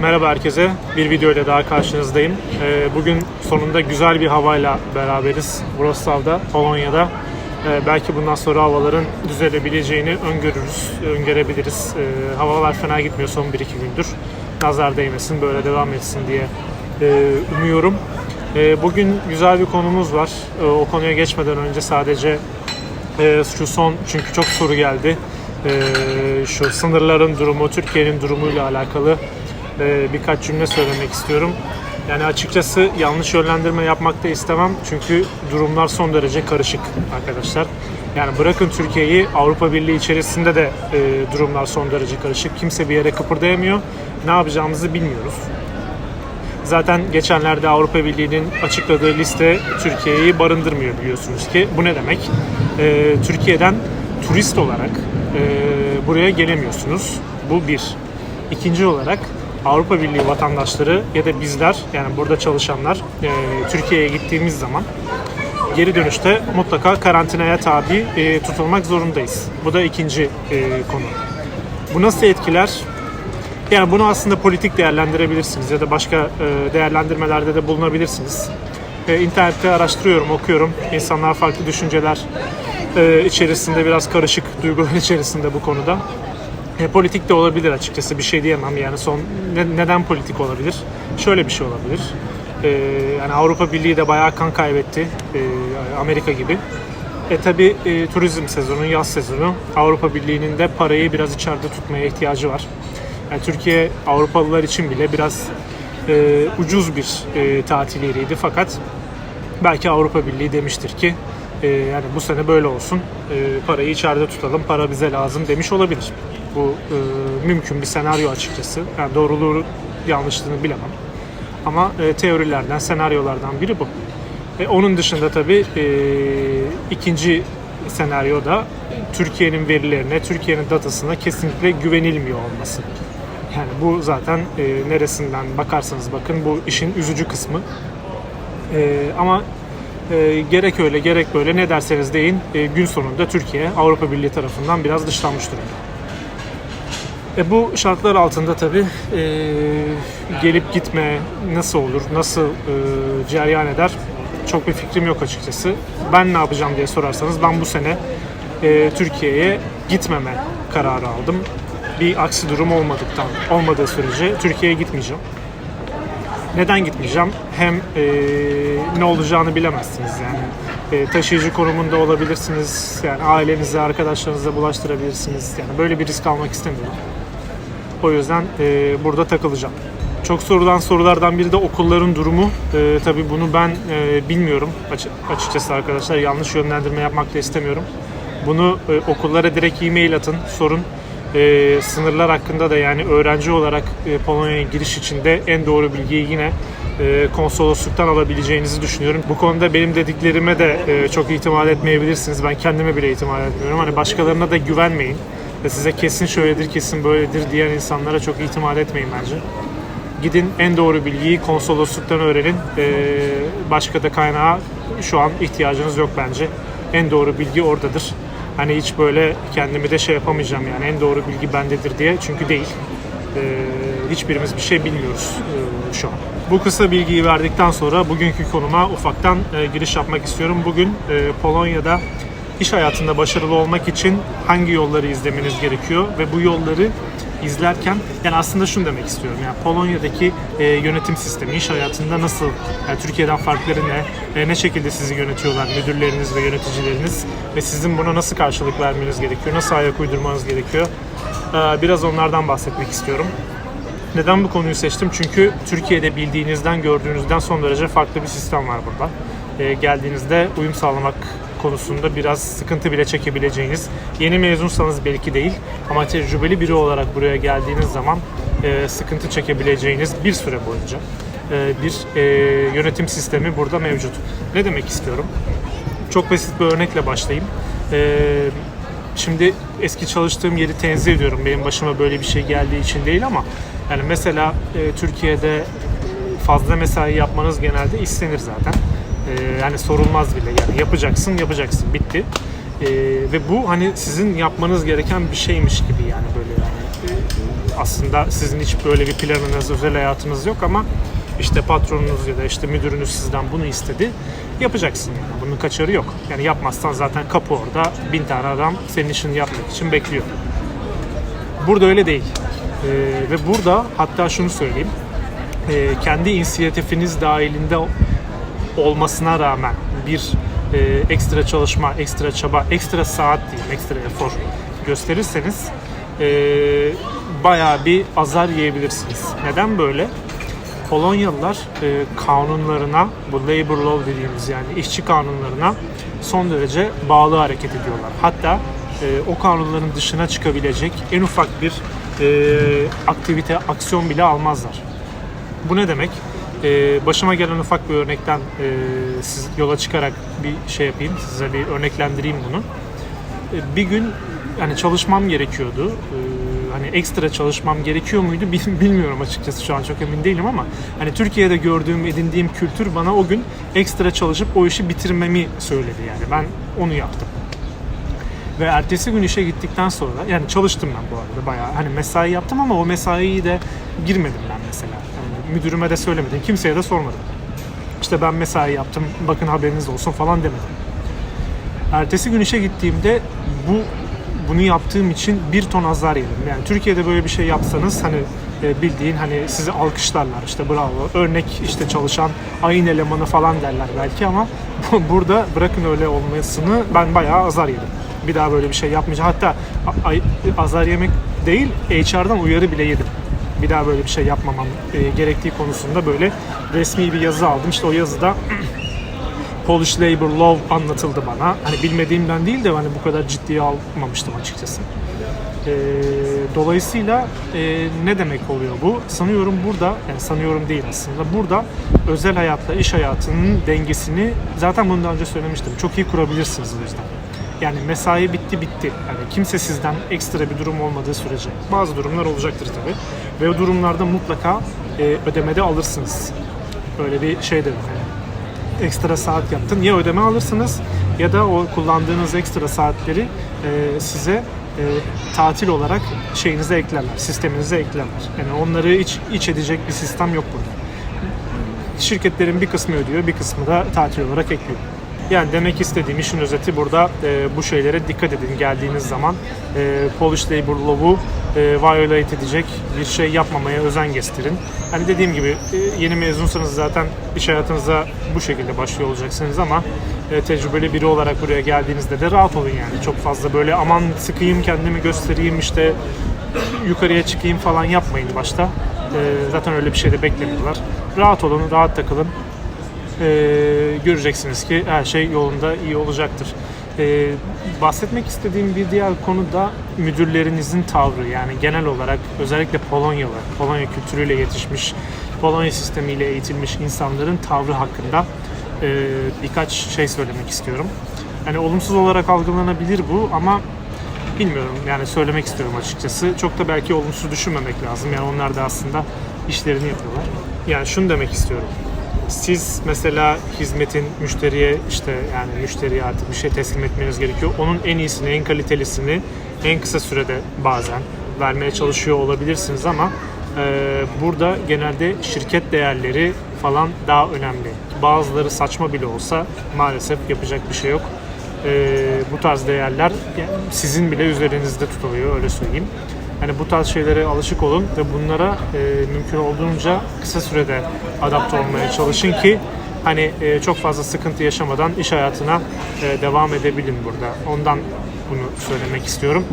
Merhaba herkese. Bir video ile daha karşınızdayım. Ee, Bugün sonunda güzel bir havayla beraberiz. Wrocław'da, Polonya'da. Ee, Belki bundan sonra havaların düzelebileceğini öngörürüz, öngörebiliriz. Ee, Havalar fena gitmiyor son 1-2 gündür. Nazar değmesin, böyle devam etsin diye e, umuyorum. Bugün güzel bir konumuz var. O konuya geçmeden önce sadece ee, şu son çünkü çok soru geldi. Şu sınırların durumu, Türkiye'nin durumuyla alakalı e, birkaç cümle söylemek istiyorum. Yani açıkçası yanlış yönlendirme yapmak da istemem çünkü durumlar son derece karışık arkadaşlar. Yani bırakın Türkiye'yi Avrupa Birliği içerisinde de e, durumlar son derece karışık. Kimse bir yere kıpırdayamıyor. Ne yapacağımızı bilmiyoruz. Zaten geçenlerde Avrupa Birliği'nin açıkladığı liste Türkiye'yi barındırmıyor biliyorsunuz ki. Bu ne demek? Ee, Türkiye'den turist olarak e, buraya gelemiyorsunuz. Bu bir. İkinci olarak Avrupa Birliği vatandaşları ya da bizler yani burada çalışanlar e, Türkiye'ye gittiğimiz zaman geri dönüşte mutlaka karantinaya tabi e, tutulmak zorundayız. Bu da ikinci e, konu. Bu nasıl etkiler? Yani bunu aslında politik değerlendirebilirsiniz ya da başka e, değerlendirmelerde de bulunabilirsiniz. E, İnternette araştırıyorum, okuyorum. İnsanlar farklı düşünceler e, içerisinde, biraz karışık duygular içerisinde bu konuda. E, politik de olabilir açıkçası bir şey diyemem yani son ne- neden politik olabilir? Şöyle bir şey olabilir. E, yani Avrupa Birliği de bayağı kan kaybetti e, Amerika gibi. E tabi e, turizm sezonu, yaz sezonu Avrupa Birliği'nin de parayı biraz içeride tutmaya ihtiyacı var. Yani Türkiye Avrupalılar için bile biraz e, ucuz bir e, tatil yeriydi fakat belki Avrupa Birliği demiştir ki e, yani bu sene böyle olsun e, parayı içeride tutalım para bize lazım demiş olabilir. Bu e, mümkün bir senaryo açıkçası. Yani doğruluğu yanlışlığını bilemem. Ama e, teorilerden, senaryolardan biri bu. E, onun dışında tabii e, ikinci senaryo da Türkiye'nin verilerine, Türkiye'nin datasına kesinlikle güvenilmiyor olması. Yani bu zaten e, neresinden bakarsanız bakın bu işin üzücü kısmı. E, ama e, gerek öyle gerek böyle ne derseniz deyin e, gün sonunda Türkiye Avrupa Birliği tarafından biraz dışlanmış durumda. E, bu şartlar altında tabii e, gelip gitme nasıl olur, nasıl e, cereyan eder çok bir fikrim yok açıkçası. Ben ne yapacağım diye sorarsanız ben bu sene e, Türkiye'ye gitmeme kararı aldım. Bir aksi durum olmadıktan olmadığı sürece Türkiye'ye gitmeyeceğim. Neden gitmeyeceğim? Hem e, ne olacağını bilemezsiniz yani. E, taşıyıcı konumunda olabilirsiniz. Yani ailenize, arkadaşlarınıza bulaştırabilirsiniz. Yani böyle bir risk almak istemiyorum. O yüzden e, burada takılacağım. Çok sorulan sorulardan biri de okulların durumu. E, tabii bunu ben e, bilmiyorum açı- açıkçası arkadaşlar. Yanlış yönlendirme yapmak da istemiyorum. Bunu e, okullara direkt e-mail atın, sorun. E, sınırlar hakkında da yani öğrenci olarak e, Polonya'ya giriş için de en doğru bilgiyi yine e, konsolosluktan alabileceğinizi düşünüyorum. Bu konuda benim dediklerime de e, çok itimat etmeyebilirsiniz. Ben kendime bile itimat etmiyorum. Hani başkalarına da güvenmeyin. Ve size kesin şöyledir, kesin böyledir diyen insanlara çok itimat etmeyin bence. Gidin en doğru bilgiyi konsolosluktan öğrenin. Ee, başka da kaynağa şu an ihtiyacınız yok bence. En doğru bilgi oradadır. Hani hiç böyle kendimi de şey yapamayacağım yani en doğru bilgi bendedir diye. Çünkü değil. Ee, hiçbirimiz bir şey bilmiyoruz e, şu an. Bu kısa bilgiyi verdikten sonra bugünkü konuma ufaktan e, giriş yapmak istiyorum. Bugün e, Polonya'da iş hayatında başarılı olmak için hangi yolları izlemeniz gerekiyor ve bu yolları izlerken yani aslında şunu demek istiyorum yani Polonya'daki e, yönetim sistemi iş hayatında nasıl yani Türkiye'den farkları ne e, ne şekilde sizi yönetiyorlar müdürleriniz ve yöneticileriniz ve sizin buna nasıl karşılık vermeniz gerekiyor nasıl ayak uydurmanız gerekiyor E, biraz onlardan bahsetmek istiyorum. Neden bu konuyu seçtim? Çünkü Türkiye'de bildiğinizden, gördüğünüzden son derece farklı bir sistem var burada. Ee, geldiğinizde uyum sağlamak konusunda biraz sıkıntı bile çekebileceğiniz, yeni mezunsanız belki değil ama tecrübeli biri olarak buraya geldiğiniz zaman e, sıkıntı çekebileceğiniz bir süre boyunca e, bir e, yönetim sistemi burada mevcut. Ne demek istiyorum? Çok basit bir örnekle başlayayım. Ee, şimdi eski çalıştığım yeri tenzih ediyorum. Benim başıma böyle bir şey geldiği için değil ama yani mesela e, Türkiye'de fazla mesai yapmanız genelde istenir zaten. Ee, yani sorulmaz bile. Yani yapacaksın, yapacaksın. Bitti. Ee, ve bu hani sizin yapmanız gereken bir şeymiş gibi yani böyle yani. Ee, aslında sizin hiç böyle bir planınız, özel hayatınız yok ama işte patronunuz ya da işte müdürünüz sizden bunu istedi. Yapacaksın yani. Bunun kaçarı yok. Yani yapmazsan zaten kapı orada. Bin tane adam senin işini yapmak için bekliyor. Burada öyle değil. Ee, ve burada hatta şunu söyleyeyim. Ee, kendi inisiyatifiniz dahilinde olmasına rağmen bir e, ekstra çalışma, ekstra çaba, ekstra saat diyeyim, ekstra efor gösterirseniz e, bayağı bir azar yiyebilirsiniz. Neden böyle? Polonyalılar e, kanunlarına, bu labor law dediğimiz yani işçi kanunlarına son derece bağlı hareket ediyorlar. Hatta e, o kanunların dışına çıkabilecek en ufak bir e, aktivite, aksiyon bile almazlar. Bu ne demek? Ee, başıma gelen ufak bir örnekten e, siz yola çıkarak bir şey yapayım, size bir örneklendireyim bunu. Ee, bir gün hani çalışmam gerekiyordu. Ee, hani ekstra çalışmam gerekiyor muydu bil- bilmiyorum açıkçası şu an çok emin değilim ama hani Türkiye'de gördüğüm, edindiğim kültür bana o gün ekstra çalışıp o işi bitirmemi söyledi yani. Ben onu yaptım. Ve ertesi gün işe gittikten sonra yani çalıştım ben bu arada bayağı hani mesai yaptım ama o mesaiyi de girmedim ben mesela. Müdürüme de söylemedim, kimseye de sormadım. İşte ben mesai yaptım, bakın haberiniz olsun falan demedim. Ertesi gün işe gittiğimde bu bunu yaptığım için bir ton azar yedim. Yani Türkiye'de böyle bir şey yapsanız hani e, bildiğin hani sizi alkışlarlar işte bravo örnek işte çalışan ayın elemanı falan derler belki ama burada bırakın öyle olmasını ben bayağı azar yedim. Bir daha böyle bir şey yapmayacağım. Hatta azar yemek değil HR'dan uyarı bile yedim. Bir daha böyle bir şey yapmamam e, gerektiği konusunda böyle resmi bir yazı aldım. İşte o yazıda Polish Labor Law anlatıldı bana. Hani bilmediğimden değil de hani bu kadar ciddiye almamıştım açıkçası. Ee, dolayısıyla e, ne demek oluyor bu? Sanıyorum burada, yani sanıyorum değil aslında, burada özel hayatla iş hayatının dengesini zaten bunu daha önce söylemiştim. Çok iyi kurabilirsiniz o yüzden. Yani mesai bitti bitti. Yani kimse sizden ekstra bir durum olmadığı sürece. Bazı durumlar olacaktır tabii. Ve o durumlarda mutlaka e, ödemede alırsınız. Böyle bir şey de. Yani ekstra saat yaptın ya ödeme alırsınız ya da o kullandığınız ekstra saatleri e, size e, tatil olarak şeyinize eklerler, sisteminize eklerler. Yani onları iç, iç edecek bir sistem yok burada. Şirketlerin bir kısmı ödüyor, bir kısmı da tatil olarak ekliyor. Yani demek istediğim işin özeti burada e, bu şeylere dikkat edin geldiğiniz zaman. E, Polish Labor Law'u e, violate edecek bir şey yapmamaya özen gösterin. Hani dediğim gibi e, yeni mezunsanız zaten iş hayatınıza bu şekilde başlıyor olacaksınız ama e, tecrübeli biri olarak buraya geldiğinizde de rahat olun yani. Çok fazla böyle aman sıkayım kendimi göstereyim işte yukarıya çıkayım falan yapmayın başta. E, zaten öyle bir şey de beklemiyorlar. Rahat olun, rahat takılın e, göreceksiniz ki her şey yolunda iyi olacaktır. E, bahsetmek istediğim bir diğer konu da müdürlerinizin tavrı. Yani genel olarak özellikle Polonyalı, Polonya kültürüyle yetişmiş, Polonya sistemiyle eğitilmiş insanların tavrı hakkında e, birkaç şey söylemek istiyorum. Yani olumsuz olarak algılanabilir bu ama bilmiyorum yani söylemek istiyorum açıkçası. Çok da belki olumsuz düşünmemek lazım. Yani onlar da aslında işlerini yapıyorlar. Yani şunu demek istiyorum siz mesela hizmetin müşteriye işte yani müşteriye artık bir şey teslim etmeniz gerekiyor. Onun en iyisini, en kalitelisini en kısa sürede bazen vermeye çalışıyor olabilirsiniz ama e, burada genelde şirket değerleri falan daha önemli. Bazıları saçma bile olsa maalesef yapacak bir şey yok. E, bu tarz değerler sizin bile üzerinizde tutuluyor öyle söyleyeyim. Hani bu tarz şeylere alışık olun ve bunlara e, mümkün olduğunca kısa sürede adapte olmaya çalışın ki hani e, çok fazla sıkıntı yaşamadan iş hayatına e, devam edebilin burada. Ondan bunu söylemek istiyorum.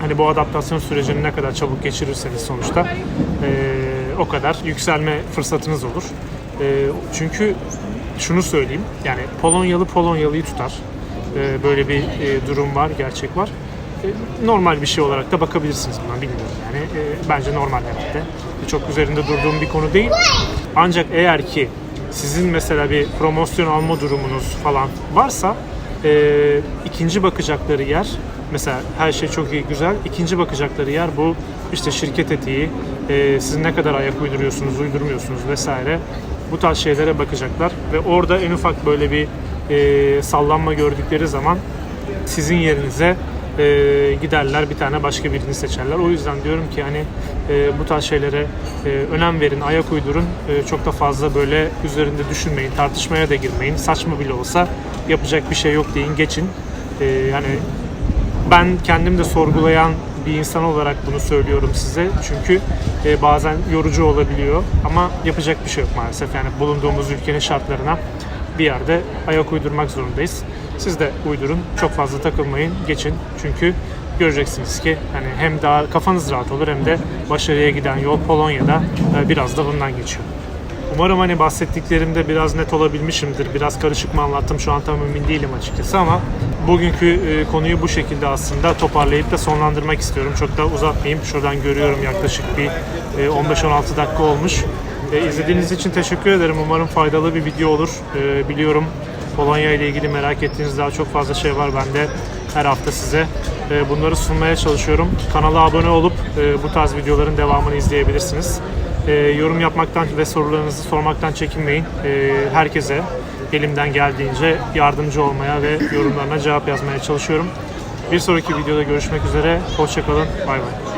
Hani bu adaptasyon sürecini ne kadar çabuk geçirirseniz sonuçta e, o kadar yükselme fırsatınız olur. E, çünkü şunu söyleyeyim yani Polonyalı Polonyalı'yı tutar. E, böyle bir e, durum var, gerçek var normal bir şey olarak da bakabilirsiniz buna bilmiyorum. Yani e, bence normal herhalde çok üzerinde durduğum bir konu değil. Ancak eğer ki sizin mesela bir promosyon alma durumunuz falan varsa e, ikinci bakacakları yer mesela her şey çok iyi güzel. İkinci bakacakları yer bu işte şirket etiği e, siz ne kadar ayak uyduruyorsunuz uydurmuyorsunuz vesaire. Bu tarz şeylere bakacaklar ve orada en ufak böyle bir e, sallanma gördükleri zaman sizin yerinize e, giderler bir tane başka birini seçerler. O yüzden diyorum ki hani e, bu tarz şeylere e, önem verin, ayak uydurun. E, çok da fazla böyle üzerinde düşünmeyin, tartışmaya da girmeyin. Saçma bile olsa yapacak bir şey yok deyin, geçin. E, yani ben kendim de sorgulayan bir insan olarak bunu söylüyorum size. Çünkü e, bazen yorucu olabiliyor ama yapacak bir şey yok maalesef. Yani bulunduğumuz ülkenin şartlarına bir yerde ayak uydurmak zorundayız. Siz de uydurun, çok fazla takılmayın, geçin. Çünkü göreceksiniz ki hani hem daha kafanız rahat olur hem de başarıya giden yol Polonya'da e, biraz da bundan geçiyor. Umarım hani bahsettiklerimde biraz net olabilmişimdir. Biraz karışık mı anlattım şu an tam emin değilim açıkçası ama bugünkü e, konuyu bu şekilde aslında toparlayıp da sonlandırmak istiyorum. Çok da uzatmayayım. Şuradan görüyorum yaklaşık bir e, 15-16 dakika olmuş. E, izlediğiniz için teşekkür ederim. Umarım faydalı bir video olur. E, biliyorum Polonya ile ilgili merak ettiğiniz daha çok fazla şey var. Ben de her hafta size e, bunları sunmaya çalışıyorum. Kanala abone olup e, bu tarz videoların devamını izleyebilirsiniz. E, yorum yapmaktan ve sorularınızı sormaktan çekinmeyin. E, herkese elimden geldiğince yardımcı olmaya ve yorumlarına cevap yazmaya çalışıyorum. Bir sonraki videoda görüşmek üzere. Hoşçakalın. Bay bay.